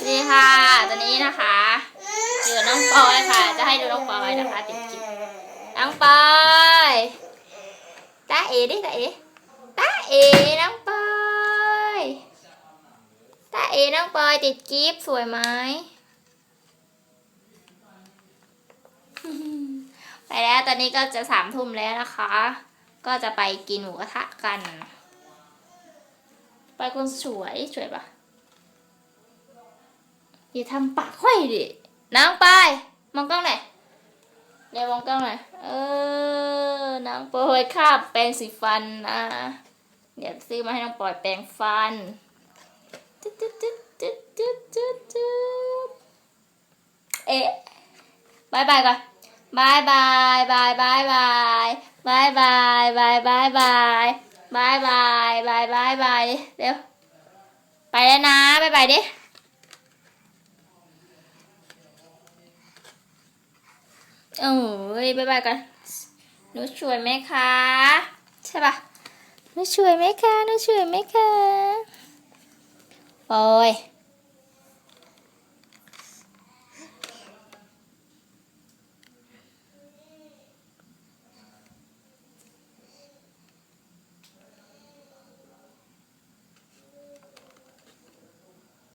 สดีค่ะ ตอนนี้นะคะอยู่น้องปอยค่ะ จะให้ดูน้องปอยนะคะติดกิบน้องปอยตาเอดิตาเอตาเอน้องปอยตาเอน้องปอยติดกิฟสวยไหมไปแล้วตอนนี้ก็จะสามทุ่มแล้วนะคะ ก็จะไปกินหมูกระทะกัน ไปคนสวยสวยปะ อย่าทำปากไขว้ดิน้องไปายมองกล้องหน่อยเดี๋ยวมองกล้องหน่อยเออ น้องปอยคาบแปรงสีฟันนะ เดี๋ยวซื้อมาให้น้องปอยแปรงฟันตึ๊ดตึ๊ดตึ๊ดตึ๊ดตึ๊ดตึ๊ดตึ๊ดเอ๊ะบายบายก่อนบายบายบายบายบายบายบายบายบายบายบายบายบายบายบายเร็วไปแล้วนะบายบายดิ เอ้ยบายบายกันหนูช่วยไหมคะใช่ปะหนูช่วยไหมคะหนูช่วยไหมคะโอ้ย